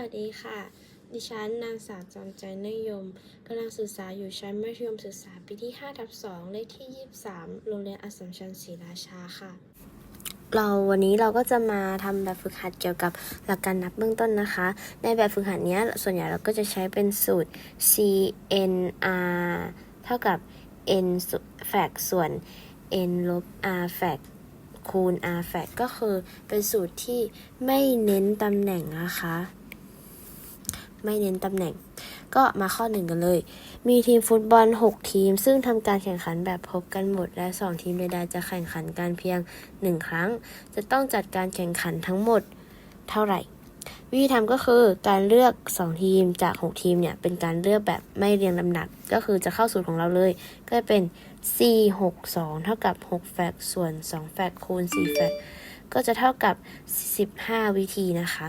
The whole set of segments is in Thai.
วัสดีค่ะ ดิฉันนางสาวจอมใจนยมกำลังศึกษาอยู่ชั้นมัธยมศึกษาปีที่5ทับ2เลขที่ 23 โรงเรียนอัสสัมชัญศรีราชาค่ะ เราวันนี้เราก็จะมาทำแบบฝึกหัดเกี่ยวกับหลักการนับเบื้องต้นนะคะ ในแบบฝึกหัดนี้ส่วนใหญ่เราก็จะใช้เป็นสูตร CNR เท่ากับ n แฟกส่วน n ลบ r แฟกคูณ r แฟกก็คือเป็นสูตรที่ไม่เน้นตำแหน่งนะคะ ไม่เน้นตำแหน่ง ก็มาข้อหนึ่งกันเลย มีทีมฟุตบอล 6 ทีม ซึ่งทำการแข่งขันแบบพบกันหมด และ 2 ทีมใดๆจะแข่งขันกันเพียง 1 ครั้ง จะต้องจัดการแข่งขันทั้งหมดเท่าไหร่ วิธีทำก็คือการเลือก 2 ทีมจาก 6 ทีมเนี่ยเป็นการเลือกแบบไม่เรียงลำดับ ก็คือจะเข้าสูตรของเราเลย ก็จะเป็น c 6 2 เท่ากับ6แฟกส่วน2แฟกคูณ4แฟกก็จะเท่ากับ 15 วิธีนะคะ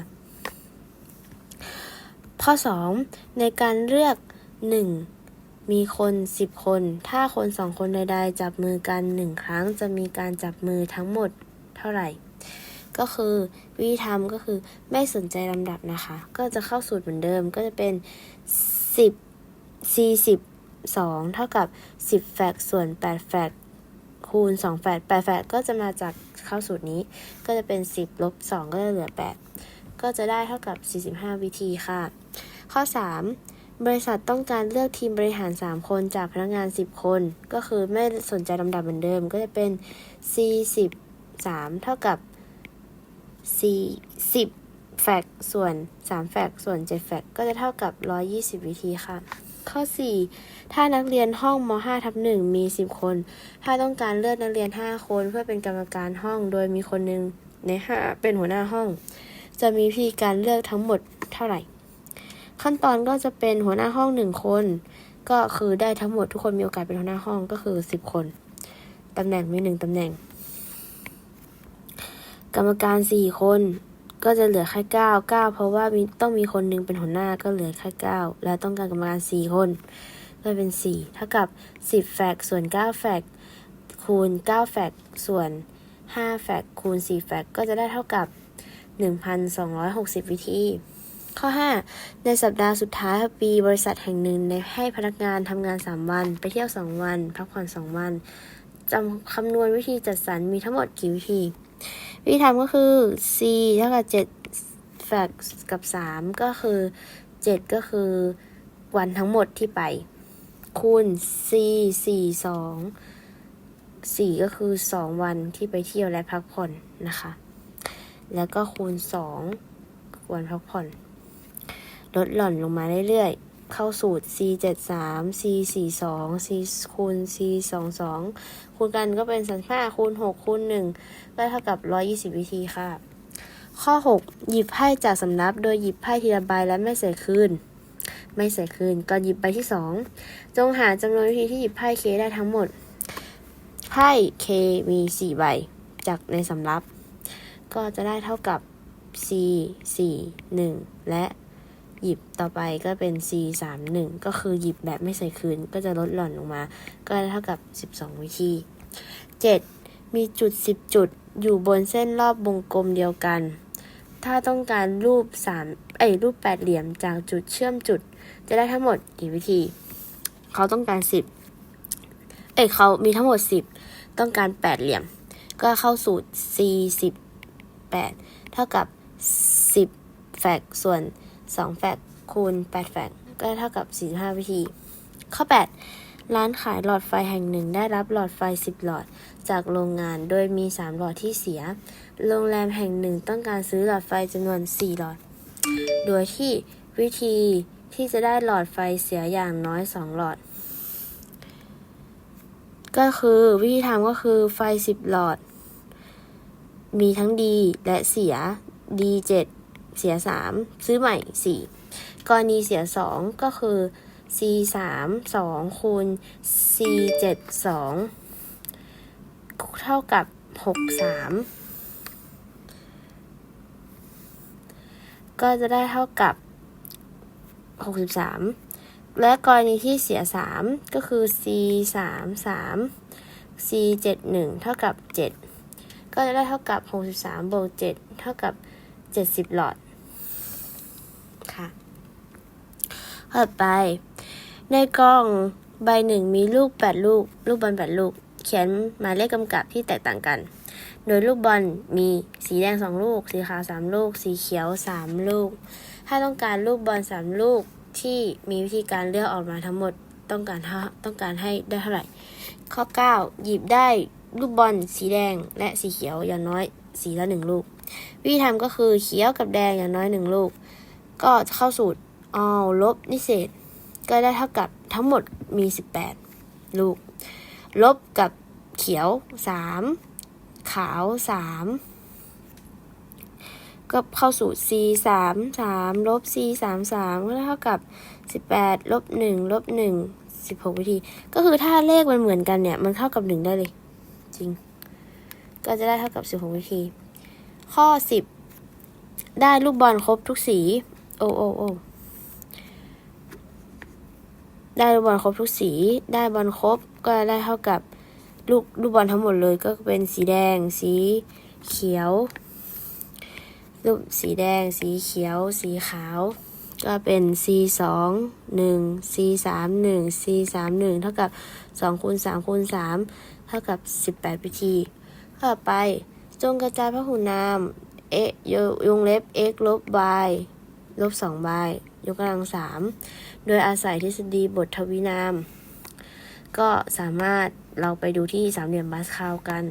ข้อ 2 ในการเลือก 1 มีคน 10 คน ถ้าคน2คนใดๆจับมือกัน 1 ครั้งจะมีการจับมือทั้งหมดเท่าไหร่ ก็คือวิธีทำก็คือไม่สนใจลำดับนะคะ ก็จะเข้าสูตรเหมือนเดิมก็จะเป็น 10 c 10 2 เท่ากับ 10 แฟกส่วน 8 แฟกคูณ2แฟก8แฟกก็จะมาจากเข้าสูตรนี้ ก็จะเป็น 10ลบ2ก็จะเหลือ 8 ก็จะได้เท่ากับ 45 วิธีค่ะ ข้อ 3 บริษัทต้องการเลือกทีมบริหาร 3 คนจากพนักงาน 10 คน ก็คือไม่สนใจลำดับเหมือนเดิม ก็จะเป็น c 10 3 เท่ากับ c 10แฟกส่วน 3 แฟกส่วน 7 แฟกก็จะเท่ากับ 120 วิธีค่ะ ข้อ 4 ถ้านักเรียนห้องม5ทับ1มี 10 คน ถ้าต้องการเลือกนักเรียน 5 คนเพื่อเป็นกรรมการห้อง โดยมีคนหนึ่งใน 5 เป็นหัวหน้าห้อง จะมีวิธีการเลือกทั้งหมดเท่าไหร่ ขั้นตอนก็จะเป็นหัวหน้าห้อง1คน ก็คือได้ทั้งหมดทุกคนมีโอกาสเป็นหัวหน้าห้องก็คือ10คนตำแหน่งมีหนึ่งตำแหน่ง กรรมการ4คนก็จะเหลือแค่9 9เก้าเพราะว่ามีต้องมีคนหนึงเป็นหัวหน้าก็เหลือแค่9และต้องการกรรมการ4คนก็เป็น4เท่ากับ10แฟกส่วน9แฟกคูณ9แฟกส่วน5แฟกคูณ4แฟกก็จะได้เท่ากับ1,260วิธี ข้อ 5 ในสัปดาห์สุดท้ายของปีบริษัทแห่งหนึ่งได้ให้พนักงานทำงาน 3 วัน ไปเที่ยว 2 วัน พักผ่อน 2 วันจำคำนวณวิธีจัดสรรมีทั้งหมดกี่วิธี วิธีทำก็คือ c เท่ากับ7แฟกกับ 3 ก็คือ 7 ก็คือวันทั้งหมดที่ไป คูณ c 4 2 4 ก็คือ 2 วันที่ไปเที่ยวและพักผ่อนนะคะ แล้วก็คูณ 2 วันพักผ่อน ลดหย่อนลงมาเรื่อยๆ เข้าสูตร c 7 3 c 4 2 c คูณ c 2 2คูณกันก็เป็น35คูณ6คูณ1ก็เท่ากับ 120 วิธีค่ะ ข้อ 6 หยิบไพ่จากสำรับโดยหยิบไพ่ทีละใบและไม่ใส่คืนไม่ใส่คืนก่อนหยิบใบที่ 2 จงหาจำนวนวิธีที่หยิบไพ่เคได้ทั้งหมดไพ่เคมี 4 ใบ จากในสำรับ ก็จะได้เท่ากับ c 4 1 และ หยิบต่อไปก็เป็น c 3 1ก็คือหยิบแบบไม่ใส่คืน ก็จะลดหล่อนลงมา ก็เท่ากับ 12 วิธี 7. มีจุด 10 จุดอยู่บนเส้นรอบวงกลมเดียวกัน ถ้าต้องการรูป3เอ้ยรูปแปดเหลี่ยมจากจุดเชื่อมจุด จะได้ทั้งหมดกี่วิธี เขาต้องการ 10 เอ้ยเขามีทั้งหมด 10 ต้องการ 8 เหลี่ยม ก็เข้าสูตร c 1 8เท่ากับ 10 แฟกส่วน 2 แฟกคูณ 8 แฟกก็เท่ากับ 45 วิธี ข้อ 8 ร้านขายหลอดไฟแห่งหนึ่งได้รับหลอดไฟ 10 หลอด จากโรงงานโดยมี 3 หลอดที่เสีย โรงแรมแห่งหนึ่งต้องการซื้อหลอดไฟจำนวน 4 หลอด โดยที่วิธีที่จะได้หลอดไฟเสียอย่างน้อย 2 หลอด ก็คือวิธีทำก็คือไฟ 10 หลอด มีทั้งดีและเสียดี7 เสีย 3 ซื้อใหม่ 4 กรณีเสีย 2 ก็คือ c 3 2คูณ c 7 2 เท่ากับ 6 3 ก็จะได้เท่ากับ 63 และกรณีที่เสีย 3 ก็คือ c 3 3 c 7 1 เท่ากับ 7 ก็จะได้เท่ากับ 63บวก7เท่ากับ 70 หลอด ค่ะ ถัดไป ในกล่องใบหนึ่งมีลูกแปดลูก ลูกบอลแปดลูก เขียนหมายเลขกำกับที่แตกต่างกัน โดยลูกบอลมีสีแดงสองลูก สีขาวสามลูก สีเขียวสามลูก ถ้าต้องการลูกบอลสามลูกที่มีวิธีการเลือกออกมาทั้งหมดต้องการต้องการให้ได้เท่าไหร่ ข้อ 9 หยิบได้ลูกบอลสีแดงและสีเขียวอย่างน้อยสีละหนึ่งลูก วิธีทำก็คือเขียวกับแดงอย่างน้อยหนึ่งลูก ก็เข้าสูตร เอาลบนิเศษ ก็ได้เท่ากับทั้งหมดมี 18 ลูก ลบกับเขียว 3 ขาว 3 ก็เข้าสูตร c 3 3ลบ c 3 3ก็ได้เท่ากับ 18ลบ1ลบ1 16 วิธี ก็คือถ้าเลขมันเหมือนกันเนี่ย มันเท่ากับ 1 ได้เลย จริง ก็จะได้เท่ากับ 16 วิธี ข้อ 10 ได้ลูกบอลครบทุกสี โอ้โอ้โอ้ ได้ลูกบอลครบทุกสี ได้บอลครบก็ได้เท่ากับลูกลูกบอลทั้งหมดเลยก็เป็นสีแดง สีเขียว รูปสีแดง สีเขียว สีขาว ก็เป็น c สองหนึ่ง c สามหนึ่ง c สามหนึ่งเท่ากับสองคูณสามคูณสามเท่ากับสิบแปดวิธีต่อไปจงกระจายพหุนามเอยงเล็บ x ลบ y ลบสอง y ยกกำลังสาม โดยอาศัยทฤษฎีบททวินาม ก็สามารถเราไปดูที่สามเหลี่ยมบาสคาลกัน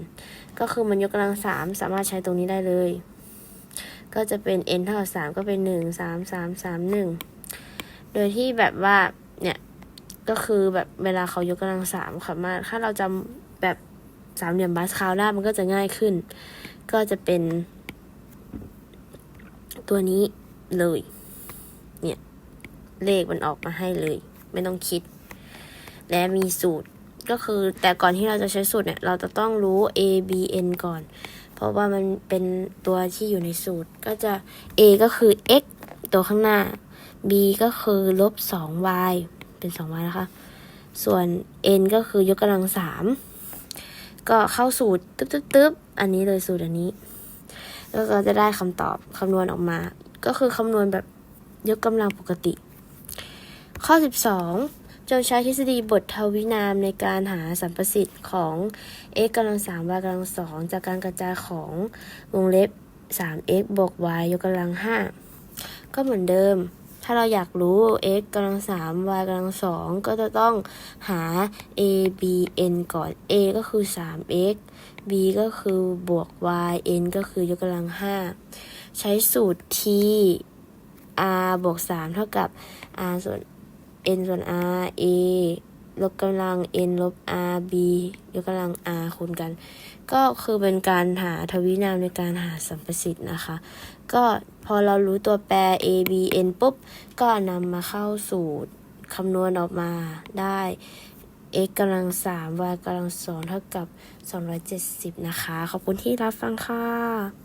ก็คือมันยกกำลังสามสามารถใช้ตรงนี้ได้เลย ก็จะเป็น n เท่ากับสามก็เป็นหนึ่งสามสามสามหนึ่งโดยที่แบบว่าเนี่ยก็คือแบบเวลาเขายกกำลังสามค่ะมาถ้าเราจำแบบสามเหลี่ยมบาสคาลได้มันก็จะง่ายขึ้น ก็จะเป็นตัวนี้เลย เลขมันออกมาให้เลย ไม่ต้องคิด และมีสูตรก็คือแต่ก่อนที่เราจะใช้สูตรเนี่ย เราจะต้องรู้ a b n ก่อน เพราะว่ามันเป็นตัวที่อยู่ในสูตรก็จะ a ก็คือ x ตัวข้างหน้า b ก็คือลบ 2y เป็น 2y นะคะ ส่วน n ก็คือยกกำลังสามก็เข้าสูตรตึ๊บตึ๊บตึ๊บอันนี้เลยสูตรอันนี้ แล้วก็จะได้คำตอบคำนวณออกมา ก็คือคำนวณแบบยกกำลังปกติ ข้อ 12 จงใช้ทฤษฎีบททวินามในการหาสัมประสิทธิ์ของ x กำลัง3 y กำลัง2จากการกระจายของวงเล็บ 3x บวก y ยกกำลัง 5 ก็เหมือนเดิม ถ้าเราอยากรู้ x กำลัง3 y กำลัง2ก็จะต้องหา a b n ก่อน a ก็คือ 3x b ก็คือบวก y n ก็คือยกกำลัง 5 ใช้สูตร t r บวก 3 เท่ากับ r ส่วน n ส่วน r a ลบกำลัง n ลบ r b ยกกำลัง r คูณกัน ก็คือเป็นการหาทวินามในการหาสัมประสิทธิ์นะคะ ก็พอเรารู้ตัวแปร a b n ปุ๊บ ก็นำมาเข้าสูตรคำนวณออกมาได้ x กำลัง 3 y กำลัง 2 เท่ากับ 270 นะคะ ขอบคุณที่รับฟังค่ะ